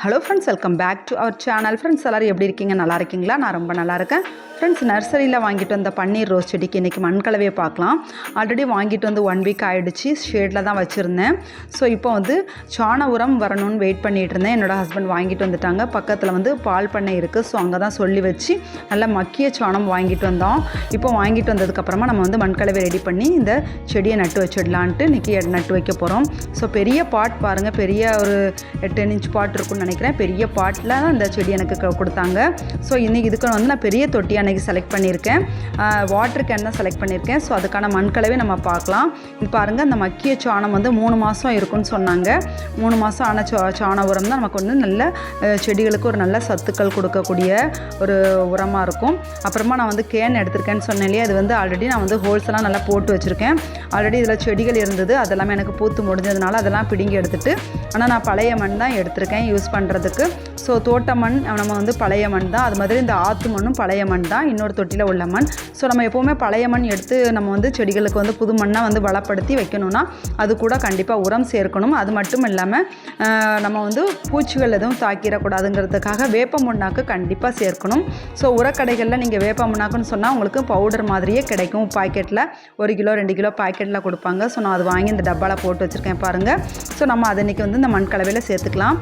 Hello friends welcome back to our channel friends எல்லோரும் எப்படி இருக்கீங்க? நல்லா இருக்கீங்களா? நான் ரொம்ப நல்லா இருக்கேன். ஃப்ரெண்ட்ஸ் நர்சரியில் வாங்கிட்டு வந்த பன்னீர் ரோஸ் செடிக்கு இன்றைக்கி மண்கலவையை பார்க்கலாம். ஆல்ரெடி வாங்கிட்டு வந்து ஒன் வீக் ஆகிடுச்சு ஷேடில் தான் வச்சுருந்தேன். ஸோ இப்போ வந்து சாண உரம் வரணும்னு வெயிட் பண்ணிகிட்டு இருந்தேன். என்னோடய ஹஸ்பண்ட் வாங்கிட்டு வந்துட்டாங்க. பக்கத்தில் வந்து பால் பண்ணை இருக்குது ஸோ அங்கே தான் சொல்லி வச்சு நல்லா மக்கிய சாணம் வாங்கிட்டு வந்தோம். இப்போ வாங்கிட்டு வந்ததுக்கப்புறமா நம்ம வந்து மண்கலவை ரெடி பண்ணி இந்த செடியை நட்டு வச்சிடலான்ட்டு இன்றைக்கி நட்டு வைக்க போகிறோம் ஸோ பெரிய பாட் பாருங்கள் பெரிய ஒரு டென் இன்ச் பாட் இருக்கும்னு நினைக்கிறேன். பெரிய பாட்டில் தான் இந்த செடி எனக்கு க- கொடுத்தாங்க. ஸோ இன்றைக்கி இதுக்கு வந்து நான் பெரிய தொட்டி அன்னைக்கு செலக்ட் பண்ணியிருக்கேன். வாட்டர் கேன் தான் செலக்ட் பண்ணியிருக்கேன். ஸோ அதுக்கான மண்கலவே நம்ம பார்க்கலாம். இது பாருங்கள் அந்த மக்கிய சாணம் வந்து மூணு மாதம் இருக்குன்னு சொன்னாங்க. மூணு மாதம் ஆன சா சாண உரம் தான் நமக்கு வந்து நல்ல செடிகளுக்கு ஒரு நல்ல சத்துக்கள் கொடுக்கக்கூடிய ஒரு உரமாக இருக்கும். அப்புறமா நான் வந்து கேன் எடுத்திருக்கேன்னு சொன்னேன் இல்லையா? அது வந்து ஆல்ரெடி நான் வந்து ஹோல்ஸ்லாம் நல்லா போட்டு வச்சுருக்கேன். ஆல்ரெடி இதில் செடிகள் இருந்தது அதெல்லாமே எனக்கு பூத்து முடிஞ்சதுனால அதெல்லாம் பிடுங்கி எடுத்துகிட்டு ஆனால் நான் பழைய மண் தான் எடுத்திருக்கேன். யூஸ் பண்ணுறதுக்கு ஸோ தோட்ட மண் நம்ம வந்து பழைய மண் தான். அது மாதிரி இந்த ஆற்று மண்ணும் பழைய மண் தான். இன்னொரு தொட்டியில் உள்ள மண். ஸோ நம்ம எப்போவுமே பழைய மண் எடுத்து நம்ம வந்து செடிகளுக்கு வந்து புது மண்ணை வந்து வளப்படுத்தி வைக்கணும்னா அது கூட கண்டிப்பாக உரம் சேர்க்கணும். அது மட்டும் இல்லாமல் நம்ம வந்து பூச்சிகள் எதுவும் தாக்கிடக்கூடாதுங்கிறதுக்காக வேப்ப முன்னாக்கு கண்டிப்பாக சேர்க்கணும். ஸோ உரக்கடைகளில் நீங்கள் வேப்ப முன்னாக்குன்னு சொன்னால் உங்களுக்கு பவுடர் மாதிரியே கிடைக்கும். பாக்கெட்டில் ஒரு கிலோ ரெண்டு கிலோ பாக்கெட்டில் கொடுப்பாங்க. ஸோ நான் அது வாங்கி இந்த டப்பாவில் போட்டு வச்சுருக்கேன் பாருங்கள் ஸோ நம்ம அதை இன்றைக்கி வந்து இந்த மண் கலவையில் சேர்த்துக்கலாம்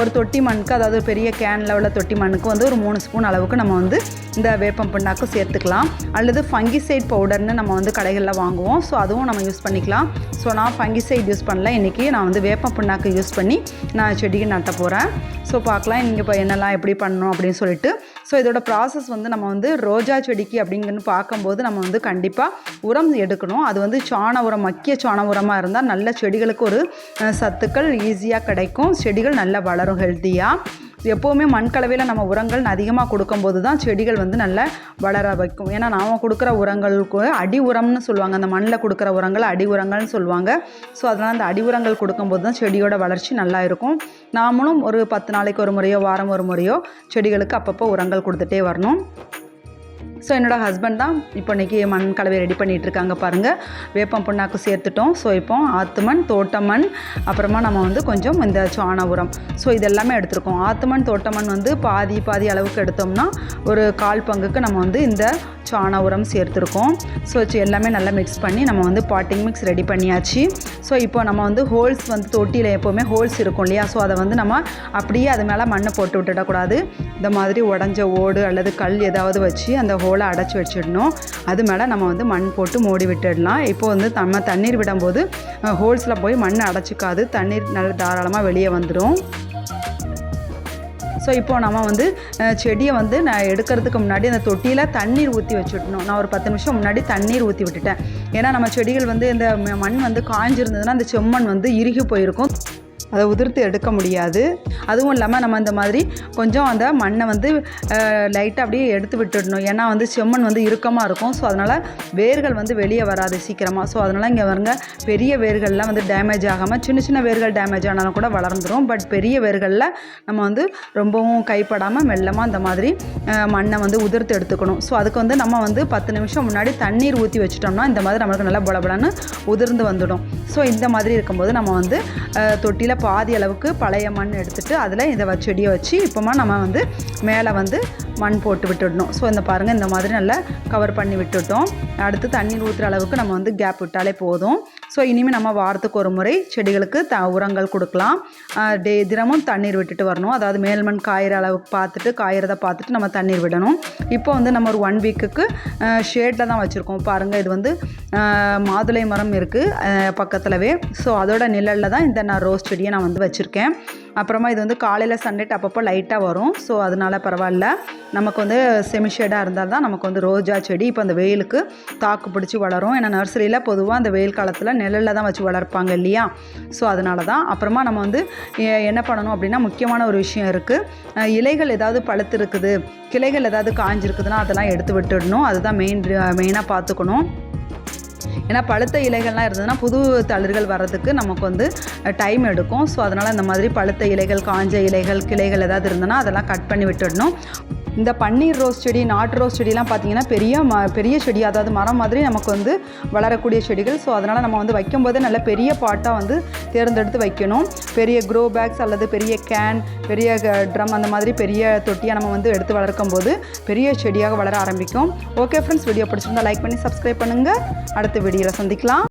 ஒரு ஒரு தொட்டி மண்ணுக்கு அதாவது பெரிய கேனில் உள்ள தொட்டி மண்ணுக்கு வந்து ஒரு மூணு ஸ்பூன் அளவுக்கு நம்ம வந்து இந்த வேப்பம் புண்ணாக்கும் சேர்த்துக்கலாம். அல்லது ஃபங்கிசைட் பவுடர்னு நம்ம வந்து கடைகளில் வாங்குவோம். ஸோ அதுவும் நம்ம யூஸ் பண்ணிக்கலாம். ஸோ நான் ஃபங்கிசைட் யூஸ் பண்ணல. இன்றைக்கி நான் வந்து வேப்பம் புண்ணாக்கு யூஸ் பண்ணி நான் செடிக்கு நட்ட போகிறேன் ஸோ பார்க்கலாம். நீங்கள் இப்போ என்னெல்லாம் எப்படி பண்ணணும் அப்படின்னு சொல்லிட்டு. ஸோ இதோட ப்ராசஸ் வந்து நம்ம வந்து ரோஜா செடிக்கு அப்படிங்கன்னு பார்க்கும்போது நம்ம வந்து கண்டிப்பாக உரம் எடுக்கணும். அது வந்து சாண உரம் மக்கிய சாண உரமாக இருந்தால் நல்ல செடிகளுக்கு ஒரு சத்துக்கள் ஈஸியாக கிடைக்கும். செடிகள் நல்லா வளரும் ஹெல்த்தியாக எப்போவுமே மண் கலவையில் நம்ம உரங்கள் அதிகமாக கொடுக்கும்போது தான் செடிகள் வந்து நல்லா வளர வைக்கும். ஏன்னா நாம் கொடுக்குற உரங்களுக்கு அடி உரம்னு சொல்லுவாங்க. அந்த மண்ணில் கொடுக்குற உரங்கள் அடி உரங்கள்னு சொல்லுவாங்க. ஸோ அதனால் அந்த அடி உரங்கள் கொடுக்கும்போது தான் செடியோட வளர்ச்சி நல்லா இருக்கும். நாமளும் ஒரு பத்து நாளைக்கு ஒரு முறையோ வாரம் ஒரு முறையோ செடிகளுக்கு அப்பப்போ உரங்கள் கொடுத்துட்டே வரணும். ஸோ என்னோடய ஹஸ்பண்ட் தான் இப்போ இன்றைக்கி மண் கலவை ரெடி பண்ணிகிட்டு இருக்காங்க பாருங்கள் வேப்பம் புண்ணாக்கு சேர்த்துட்டோம். ஸோ இப்போ ஆத்துமண் தோட்டமண் அப்புறமா நம்ம வந்து கொஞ்சம் இந்த சாண உரம் ஸோ இதெல்லாமே எடுத்திருக்கோம். ஆத்துமண் தோட்டமண் வந்து பாதி பாதி அளவுக்கு எடுத்தோம்னா ஒரு கால் பங்குக்கு நம்ம வந்து இந்த சாண உரம் சேர்த்துருக்கோம் ஸோ எல்லாமே நல்லா மிக்ஸ் பண்ணி நம்ம வந்து பாட்டிங் மிக்ஸ் ரெடி பண்ணியாச்சு. ஸோ இப்போ நம்ம வந்து ஹோல்ஸ் வந்து தொட்டியில் எப்போவுமே ஹோல்ஸ் இருக்கும் இல்லையா? ஸோ அதை வந்து நம்ம அப்படியே அது மேலே மண்ணை போட்டு விட்டுடக்கூடாது. இந்த மாதிரி உடஞ்ச ஓடு அல்லது கல் ஏதாவது வச்சு அந்த ஹோலை அடைச்சி வச்சிடணும். அது மேலே நம்ம வந்து மண் போட்டு மூடி விட்டுடலாம். இப்போ வந்து நம்ம தண்ணீர் விடும்போது ஹோல்ஸில் போய் மண் அடைச்சிக்காது. தண்ணீர் நல்ல தாராளமாக வெளியே வந்துடும் ஸோ இப்போது நம்ம வந்து செடியை வந்து நான் எடுக்கிறதுக்கு முன்னாடி அந்த தொட்டியில் தண்ணீர் ஊற்றி வச்சுட்டணும் நான் ஒரு பத்து நிமிஷம் முன்னாடி தண்ணீர் ஊற்றி விட்டுட்டேன். ஏன்னா நம்ம செடிகள் வந்து இந்த மண் வந்து காய்ஞ்சிருந்ததுன்னா அந்த செம்மண் வந்து இறுகி போயிருக்கும். அதை உதிர்த்து எடுக்க முடியாது. அதுவும் இல்லாமல் நம்ம இந்த மாதிரி கொஞ்சம் அந்த மண்ணை வந்து லைட்டாக அப்படியே எடுத்து விட்டுடணும். ஏன்னா வந்து செம்மண் வந்து இறுக்கமாக இருக்கும். ஸோ அதனால் வேர்கள் வந்து வெளியே வராது சீக்கிரமாக ஸோ அதனால் இங்கே வருங்க பெரிய வேர்கள்லாம் வந்து டேமேஜ் ஆகாமல் சின்ன சின்ன வேர்கள் டேமேஜ் ஆனாலும் கூட வளர்ந்துடும் பட் பெரிய வேர்களில் நம்ம வந்து ரொம்பவும் கைப்படாமல் மெல்லமாக இந்த மாதிரி மண்ணை வந்து உதிர்த்து எடுத்துக்கணும். ஸோ அதுக்கு வந்து நம்ம வந்து பத்து நிமிஷம் முன்னாடி தண்ணீர் ஊற்றி வச்சிட்டோம்னா இந்த மாதிரி நம்மளுக்கு நல்லா பளபளன்னு உதிர்ந்து வந்துடும். ஸோ இந்த மாதிரி இருக்கும்போது நம்ம வந்து தொட்டி தொட்டியில் பாதி அளவுக்கு பழைய மண் எடுத்துட்டு அதில் இதை செடியை வச்சு இப்போமா நம்ம வந்து மேலே வந்து மண் போட்டு விட்டுடணும். ஸோ இந்த பாருங்கள் இந்த மாதிரி நல்லா கவர் பண்ணி விட்டுட்டோம். அடுத்து தண்ணீர் ஊற்றுற அளவுக்கு நம்ம வந்து கேப் விட்டாலே போதும். ஸோ இனிமேல் நம்ம வாரத்துக்கு ஒரு முறை செடிகளுக்கு த உரங்கள் கொடுக்கலாம். டே தினமும் தண்ணீர் விட்டுட்டு வரணும். அதாவது மேல் மண் காயிற அளவுக்கு பார்த்துட்டு காயிறத பார்த்துட்டு நம்ம தண்ணீர் விடணும். இப்போ வந்து நம்ம ஒரு ஒன் வீக்குக்கு ஷேடில் தான் வச்சுருக்கோம். பாருங்கள் இது வந்து மாதுளை மரம் இருக்குது பக்கத்துலவே. ஸோ அதோட நிழலில் தான் இந்த நான் ரோஸ் செடியை நான் வந்து வச்சுருக்கேன். அப்புறமா இது வந்து காலையில் சன்லைட் அப்பப்போ லைட்டாக வரும். ஸோ அதனால பரவாயில்ல. நமக்கு வந்து செமி ஷேடாக இருந்தால் தான் நமக்கு வந்து ரோஜா செடி இப்போ அந்த வெயிலுக்கு தாக்கு பிடிச்சி வளரும். ஏன்னா நர்சரியில் பொதுவாக அந்த வெயில் காலத்தில் நிழலில் தான் வச்சு வளர்ப்பாங்க இல்லையா? ஸோ அதனால தான். அப்புறமா நம்ம வந்து என்ன பண்ணணும் அப்படின்னா முக்கியமான ஒரு விஷயம் இருக்குது இலைகள் ஏதாவது பழுத்து இருக்குது கிளைகள் ஏதாவது காஞ்சிருக்குதுன்னா அதெல்லாம் எடுத்து விட்டுடணும். அதுதான் மெயின் மெயினாக பார்த்துக்கணும். ஏன்னா பழுத்த இலைகள்லாம் இருந்ததுன்னா புது தளிர்கள் வர்றதுக்கு நமக்கு வந்து டைம் எடுக்கும். ஸோ அதனால் இந்த மாதிரி பழுத்த இலைகள் காஞ்ச இலைகள் கிளைகள் ஏதாவது இருந்ததுன்னா அதெல்லாம் கட் பண்ணி விட்டுடணும். இந்த பன்னீர் ரோஸ் செடி நாட்டு ரோஸ் செடிலாம் பார்த்தீங்கன்னா பெரிய ம பெரிய செடி அதாவது மரம் மாதிரி நமக்கு வந்து வளரக்கூடிய செடிகள். ஸோ அதனால் நம்ம வந்து வைக்கும்போதே நல்ல பெரிய பாட்டாக வந்து தேர்ந்தெடுத்து வைக்கணும். பெரிய க்ரோ பேக்ஸ் அல்லது பெரிய கேன் பெரிய ட்ரம் அந்த மாதிரி பெரிய தொட்டியாக நம்ம வந்து எடுத்து வளர்க்கும் போது பெரிய செடியாக வளர ஆரம்பிக்கும். ஓகே ஃப்ரெண்ட்ஸ் வீடியோ பிடிச்சிருந்தா லைக் பண்ணி சப்ஸ்கிரைப் பண்ணுங்கள் அடுத்த வீடியோவில் சந்திக்கலாம்